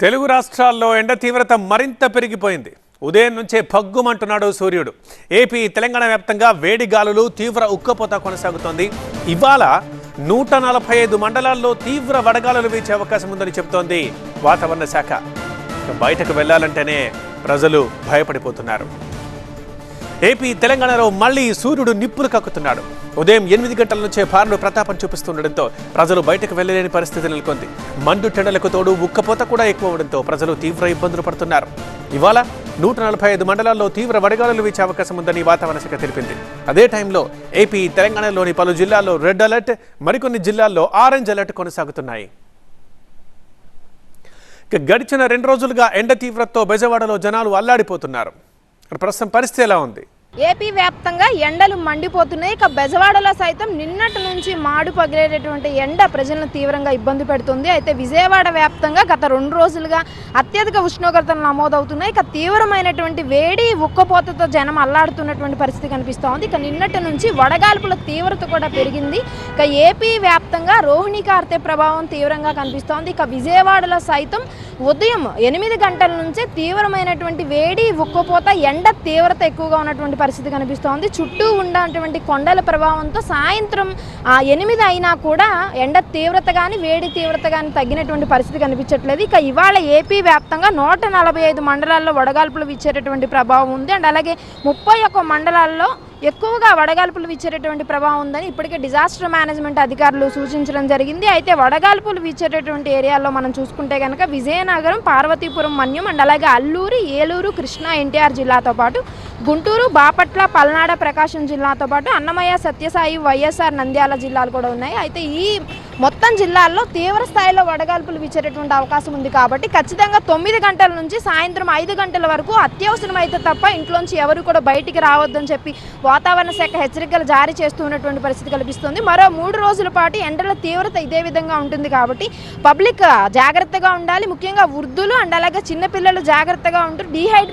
తెలుగు రాష్ట్రాల్లో ఎండ తీవ్రత మరింత పెరిగిపోయింది. ఉదయం నుంచే భగ్గుమంటున్నాడు సూర్యుడు. ఏపీ తెలంగాణ వ్యాప్తంగా వేడి గాలులు తీవ్ర ఉక్కపోత కొనసాగుతోంది. ఇవాళ నూట నలభై ఐదు మండలాల్లో తీవ్ర వడగాలులు వీచే అవకాశం ఉందని చెబుతోంది వాతావరణ శాఖ. బయటకు వెళ్ళాలంటేనే ప్రజలు భయపడిపోతున్నారు. ఏపీ తెలంగాణలో మళ్ళీ సూర్యుడు నిప్పులు కక్కుతున్నాడు. ఉదయం ఎనిమిది గంటల నుంచే భారులు ప్రతాపం చూపిస్తుండటంతో ప్రజలు బయటకు వెళ్ళలేని పరిస్థితి నెలకొంది. మండు టెండలకు తోడు ఉక్కపోత కూడా ఎక్కువవడంతో ప్రజలు తీవ్ర ఇబ్బందులు పడుతున్నారు. ఇవాళ నూట నలభై ఐదు మండలాల్లో తీవ్ర వడగాలులు వీచే అవకాశం ఉందని వాతావరణ శాఖ తెలిపింది. అదే టైంలో ఏపీ తెలంగాణలోని పలు జిల్లాల్లో రెడ్ అలర్ట్ మరికొన్ని జిల్లాల్లో ఆరెంజ్ అలర్ట్ కొనసాగుతున్నాయి. ఇక గడిచిన రెండు రోజులుగా ఎండ తీవ్రతతో బెజవాడలో జనాలు అల్లాడిపోతున్నారు. ప్రస్తుతం పరిస్థితి ఎలా ఉంది? ఏపీ వ్యాప్తంగా ఎండలు మండిపోతున్నాయి. ఇక బెజవాడలో సైతం నిన్నటి నుంచి మాడు పగిలేటటువంటి ఎండ ప్రజలను తీవ్రంగా ఇబ్బంది పెడుతుంది. అయితే విజయవాడ వ్యాప్తంగా గత రెండు రోజులుగా అత్యధిక ఉష్ణోగ్రతలు నమోదవుతున్నాయి. ఇక తీవ్రమైనటువంటి వేడి ఉక్కపోతతో జనం అల్లాడుతున్నటువంటి పరిస్థితి కనిపిస్తోంది. ఇక నిన్నటి నుంచి వడగాల్పుల తీవ్రత కూడా పెరిగింది. ఇక ఏపీ వ్యాప్తంగా రోహిణి కార్తె ప్రభావం తీవ్రంగా కనిపిస్తోంది. ఇక విజయవాడలో సైతం ఉదయం ఎనిమిది గంటల నుంచే తీవ్రమైనటువంటి వేడి ఉక్కపోత ఎండ తీవ్రత ఎక్కువగా ఉన్నటువంటి పరిస్థితి కనిపిస్తోంది. చుట్టూ ఉన్నటువంటి కొండల ప్రభావంతో సాయంత్రం ఆ ఎనిమిది అయినా కూడా ఎండ తీవ్రత కానీ వేడి తీవ్రత కానీ తగ్గినటువంటి పరిస్థితి కనిపించట్లేదు. ఇక ఇవాళ ఏపీ వ్యాప్తంగా నూట నలభై ఐదు మండలాల్లో వడగాల్పులు ఇచ్చేటటువంటి ప్రభావం ఉంది. అండ్ అలాగే ముప్పై ఒక్క మండలాల్లో ఎక్కువగా వడగాల్పులు వీచేటటువంటి ప్రభావం ఉందని ఇప్పటికే డిజాస్టర్ మేనేజ్మెంట్ అధికారులు సూచించడం జరిగింది. అయితే వడగాల్పులు వీచేటటువంటి ఏరియాల్లో మనం చూసుకుంటే కనుక విజయనగరం పార్వతీపురం మన్యం అండ్ అలాగే అల్లూరు ఏలూరు కృష్ణా ఎన్టీఆర్ జిల్లాతో పాటు గుంటూరు బాపట్ల పల్నాడ ప్రకాశం జిల్లాతో పాటు అన్నమయ్య సత్యసాయి వైఎస్ఆర్ నంద్యాల జిల్లాలు కూడా ఉన్నాయి. అయితే ఈ మొత్తం జిల్లాల్లో తీవ్ర స్థాయిలో వడగాల్పులు విచ్చేటటువంటి అవకాశం ఉంది కాబట్టి ఖచ్చితంగా తొమ్మిది గంటల నుంచి సాయంత్రం ఐదు గంటల వరకు అత్యవసరమైతే తప్ప ఇంట్లోంచి ఎవరు కూడా బయటికి రావద్దని చెప్పి వాతావరణ శాఖ హెచ్చరికలు జారీ చేస్తూ ఉన్నటువంటి పరిస్థితి కల్పిస్తుంది. మరో మూడు రోజుల పాటు ఎండల తీవ్రత ఇదే విధంగా ఉంటుంది కాబట్టి పబ్లిక్ జాగ్రత్తగా ఉండాలి. ముఖ్యంగా వృద్ధులు అండ్ అలాగే చిన్నపిల్లలు జాగ్రత్తగా ఉంటూ డీహైడ్రేట్